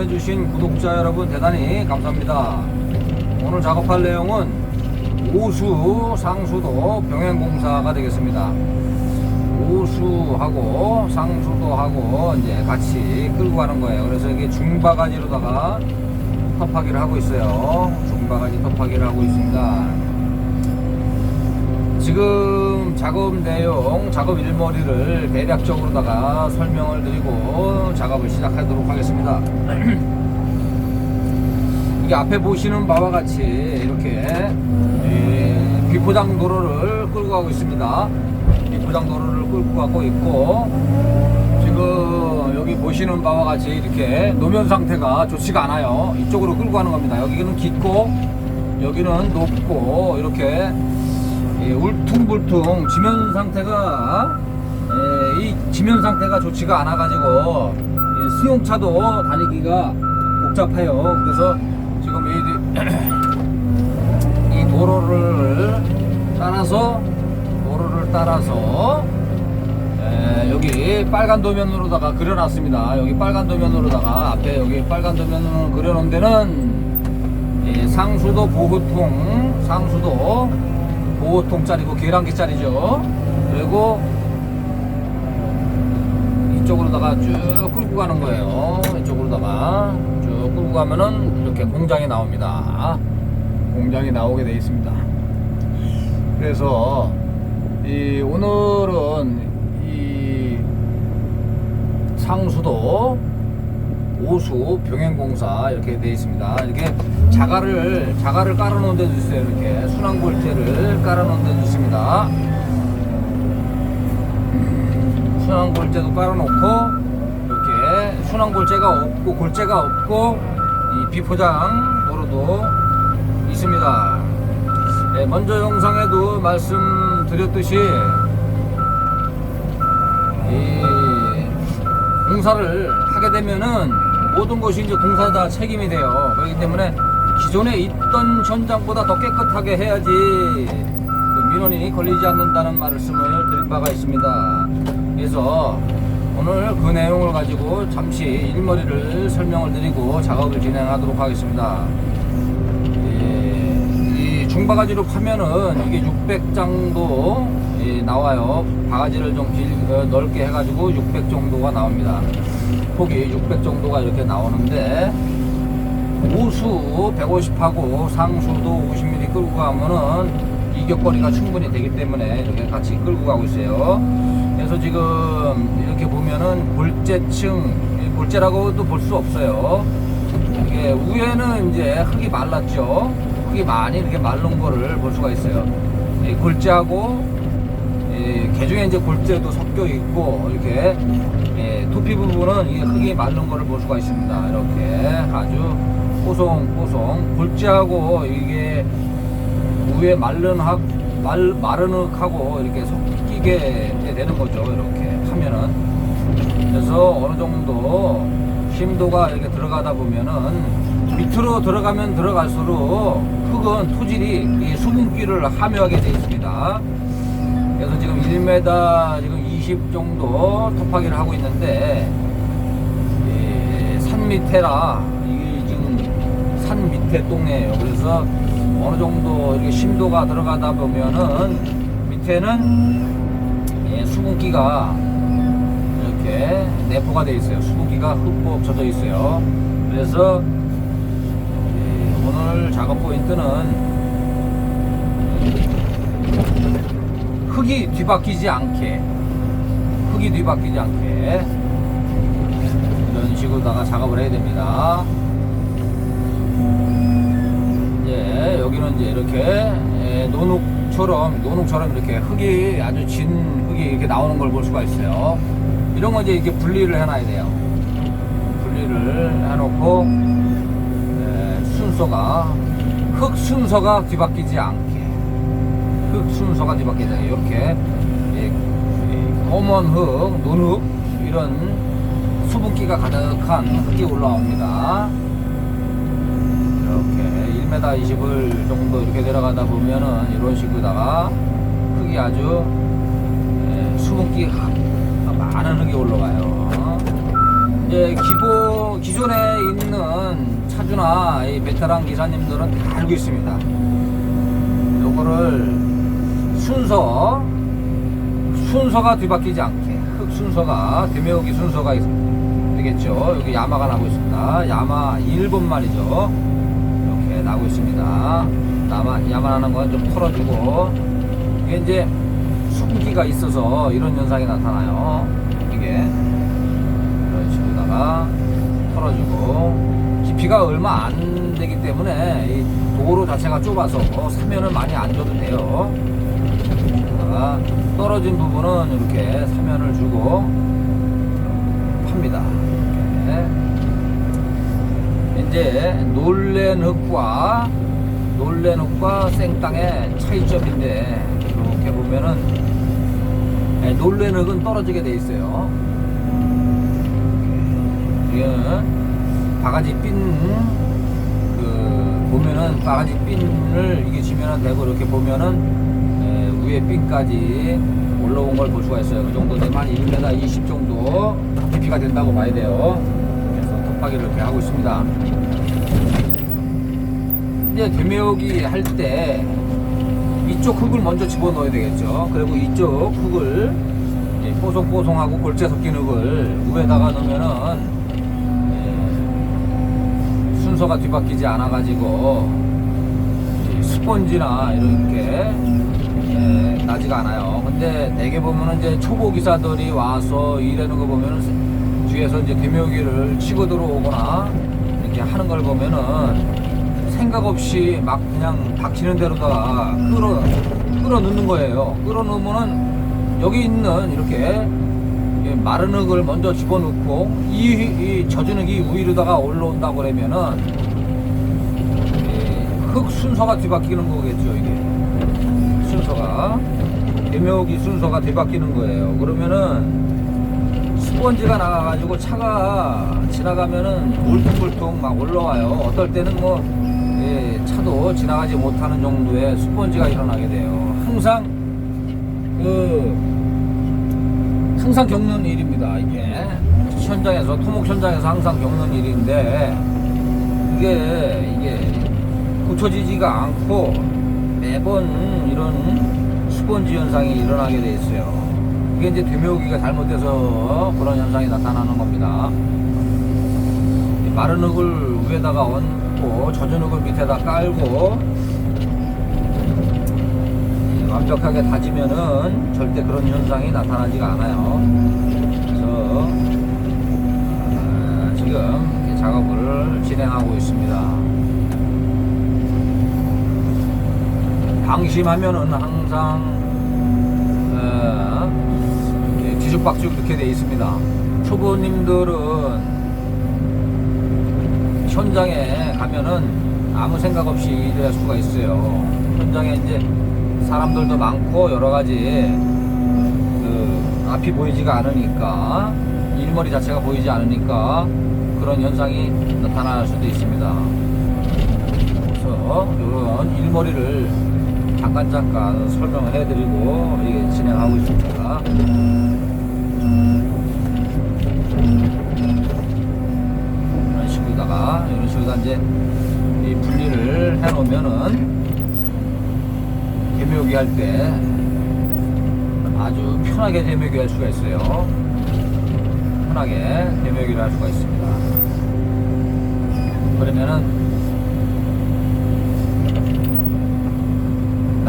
방문해주신 구독자 여러분 대단히 감사합니다. 오늘 작업할 내용은 오수 상수도 병행공사가 되겠습니다. 오수하고 상수도하고 이제 같이 끌고 가는 거예요. 그래서 이게 중바가지로다가 톱하기를 하고 있어요. 중바가지 톱하기를 하고 있습니다. 지금 작업 내용, 작업 일머리를 대략적으로다가 설명을 드리고 작업을 시작하도록 하겠습니다. 이게 앞에 보시는 바와 같이 이렇게 예, 비포장 도로를 끌고 가고 있습니다. 비포장 도로를 끌고 가고 있고 지금 여기 보시는 바와 같이 이렇게 노면 상태가 좋지가 않아요. 이쪽으로 끌고 가는 겁니다. 여기는 깊고 여기는 높고 이렇게 예, 울퉁불퉁 지면 상태가 예, 이 지면 상태가 좋지가 않아 가지고 수용차도 다니기가 복잡해요. 그래서 지금 이, 이 도로를 따라서 도로를 따라서 예, 여기 빨간 도면으로다가 그려놨습니다. 여기 빨간 도면으로다가 앞에 여기 빨간 도면으로 그려놓은 데는 예, 상수도 보호통 상수도 보호통짜리고 계란기짜리죠. 그리고 이쪽으로다가 쭉 끌고 가는 거예요. 이쪽으로다가 쭉 끌고 가면은 이렇게 공장이 나옵니다. 공장이 나오게 되어 있습니다. 그래서 이 오늘은 이 상수도 오수 병행공사 이렇게 되어 있습니다. 이렇게 자갈을 자갈을 깔아놓은 데도 있어요. 이렇게 순환 골재를 깔아놓은 데도 있습니다. 순환 골재도 깔아놓고 이렇게 순환 골재가 없고 골재가 없고 이 비포장 도로도 있습니다. 네, 먼저 영상에도 말씀드렸듯이 이 공사를 하게 되면은 모든 것이 이제 공사다 책임이 돼요. 그렇기 때문에 기존에 있던 현장보다 더 깨끗하게 해야지 그 민원이 걸리지 않는다는 말씀을 드린 바가 있습니다. 그래서 오늘 그 내용을 가지고 잠시 일머리를 설명을 드리고 작업을 진행하도록 하겠습니다. 예, 이 중바가지로 파면은 이게 600 정도 예, 나와요. 바가지를 좀 길, 어, 넓게 해가지고 600 정도가 나옵니다. 폭이 600 정도가 이렇게 나오는데 우수 150하고 상수도 50mm 끌고 가면은 이격거리가 충분히 되기 때문에 이렇게 같이 끌고 가고 있어요. 그래서 지금 이렇게 보면은 골재층, 골재라고도 볼 수 없어요. 이게 위에는 이제 흙이 말랐죠. 흙이 많이 이렇게 마른 거를 볼 수가 있어요. 이 골재하고 이 개중에 이제 골재도 섞여 있고 이렇게 예, 두피 부분은 이 흙이 마른 거를 볼 수가 있습니다. 이렇게 아주 뽀송뽀송 골재하고 이게 위에 마른 흙, 말, 마른 흙하고 이렇게 섞이게 되는 거죠. 이렇게 하면은 그래서 어느 정도 심도가 이렇게 들어가다 보면은 밑으로 들어가면 들어갈수록 흙은 토질이 이 수분기를 함유하게 되어 있습니다. 그래서 지금 1m 지금 20 정도 톱하기를 하고 있는데 이산 밑에라 이게 지금 산 밑에 똥이에요. 그래서 어느 정도 이렇게 심도가 들어가다 보면은 밑에는 예, 수분기가 이렇게 내포가 되어 있어요. 수분기가 흠뻑 젖어 있어요. 그래서 예, 오늘 작업 포인트는 흙이 뒤바뀌지 않게 흙이 뒤바뀌지 않게 이런 식으로다가 작업을 해야 됩니다. 이제 여기는 이제 이렇게 예, 노룩처럼 노룩처럼 이렇게 흙이 아주 진 흙이 이렇게 나오는 걸 볼 수가 있어요. 이런 거 이제 이렇게 분리를 해놔야 돼요. 분리를 해놓고 예, 순서가 흙 순서가 뒤바뀌지 않게 흙 순서가 뒤바뀌지 않게 이렇게 예, 예, 검은 흙, 논흙 이런 수분기가 가득한 흙이 올라옵니다. 이렇게 1m 20을 정도 이렇게 내려가다 보면은 이런 식으로다가 흙이 아주 예, 수분기 많은 흙이 올라가요. 이제 기본 기존에 있는 차주나 이 베테랑 기사님들은 다 알고 있습니다. 요거를 순서 순서가 뒤바뀌지 않게 흙 순서가 되메우기 순서가 있, 되겠죠. 여기 야마가 나고 있습니다. 야마 1번 말이죠. 이렇게 나고 있습니다. 야마 야마 나는 건 좀 털어주고 이게 이제 숨기가 있어서 이런 현상이 나타나요. 이게 이런 식으로다가 털어주고 깊이가 얼마 안 되기 때문에 이 도로 자체가 좁아서 사면을 많이 안 줘도 돼요. 여기다가 떨어진 부분은 이렇게 사면을 주고 팝니다. 이렇게. 이제 놀랜 흙과 놀랜 흙과 생땅의 차이점인데 이렇게 보면은 네, 놀랜 흙은 떨어지게 돼 있어요. 이거는 바가지 핀 그 보면은 바가지 핀을 이게 지면은 되고 이렇게 보면은 에, 위에 핀까지 올라온 걸 볼 수가 있어요. 그 정도 되면 한 1m 20 정도 깊이가 된다고 봐야 돼요. 그래서 덮박이를 이렇게 하고 있습니다. 이제 되메우기 할 때 이쪽 흙을 먼저 집어넣어야 되겠죠. 그리고 이쪽 흙을 이 뽀송뽀송하고 골재 섞인 흙을 위에다가 넣으면은 예, 순서가 뒤바뀌지 않아 가지고 스펀지나 이렇게 예, 나지가 않아요. 근데 대개 보면은 이제 초보 기사들이 와서 일하는 거 보면은 뒤에서 이제 개묘기를 치고 들어오거나 이렇게 하는 걸 보면은 생각 없이 막 그냥 박히는 대로다가 끌어 끌어 넣는 거예요. 끌어 넣으면은 여기 있는 이렇게 이 마른 흙을 먼저 집어넣고 이, 이 젖은 흙이 위로다가 올라온다고 그러면은 이 흙 순서가 뒤바뀌는 거겠죠 이게 순서가 개묘기 순서가 뒤바뀌는 거예요. 그러면은 스펀지가 나가가지고 차가 지나가면은 울퉁불퉁 막 올라와요. 어떨 때는 뭐 예, 차도 지나가지 못하는 정도의 스펀지가 일어나게 돼요. 항상 그 항상 겪는 일입니다. 이게 현장에서 토목 현장에서 항상 겪는 일인데 이게 이게 고쳐지지가 않고 매번 이런 스펀지 현상이 일어나게 돼 있어요. 이게 이제 되묘기가 잘못돼서 그런 현상이 나타나는 겁니다. 이 마른 흙을 위에다가 얹고 젖은 흙을 밑에다 깔고 이 완벽하게 다지면은 절대 그런 현상이 나타나지가 않아요. 그래서 아, 지금 작업을 진행하고 있습니다. 방심하면은 항상 어, 예, 뒤죽박죽 이렇게 돼 있습니다. 초보님들은 현장에 가면은 아무 생각 없이 일을 할 수가 있어요. 현장에 이제 사람들도 많고 여러 가지 그 앞이 보이지가 않으니까 일머리 자체가 보이지 않으니까 그런 현상이 나타날 수도 있습니다. 그래서 이런 일머리를 잠깐 잠깐 설명을 해드리고 이게 진행하고 있습니다. 이런 식으로다가 이런 식으로 이제 이 분리를 해놓으면은 개묘기 할 때 아주 편하게 개묘기 할 수가 있어요. 편하게 개묘기를 할 수가 있습니다. 그러면은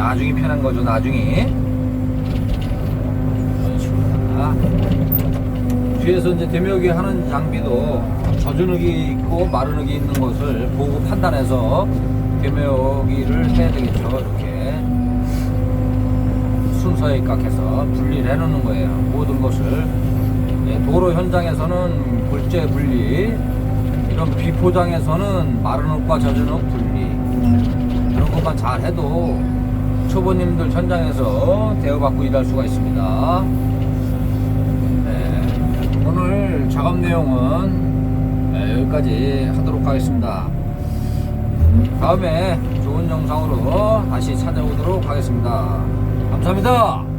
나중이 편한 거죠 이런 식으로다가 뒤에서 이제 대묘기 하는 장비도 젖은 흙이 있고 마른 흙이 있는 것을 보고 판단해서 대묘기를 해야 되겠죠 이렇게. 순서에 입각해서 분리를 해 놓는 거예요 모든 것을. 예, 도로 현장에서는 골재 분리 이런 비포장에서는 마른 흙과 젖은 흙 분리. 이런 것만 잘 해도 초보님들 현장에서 대우받고 일할 수가 있습니다. 네, 오늘 작업 내용은 네, 여기까지 하도록 하겠습니다. 다음에 좋은 영상으로 다시 찾아오도록 하겠습니다. 감사합니다.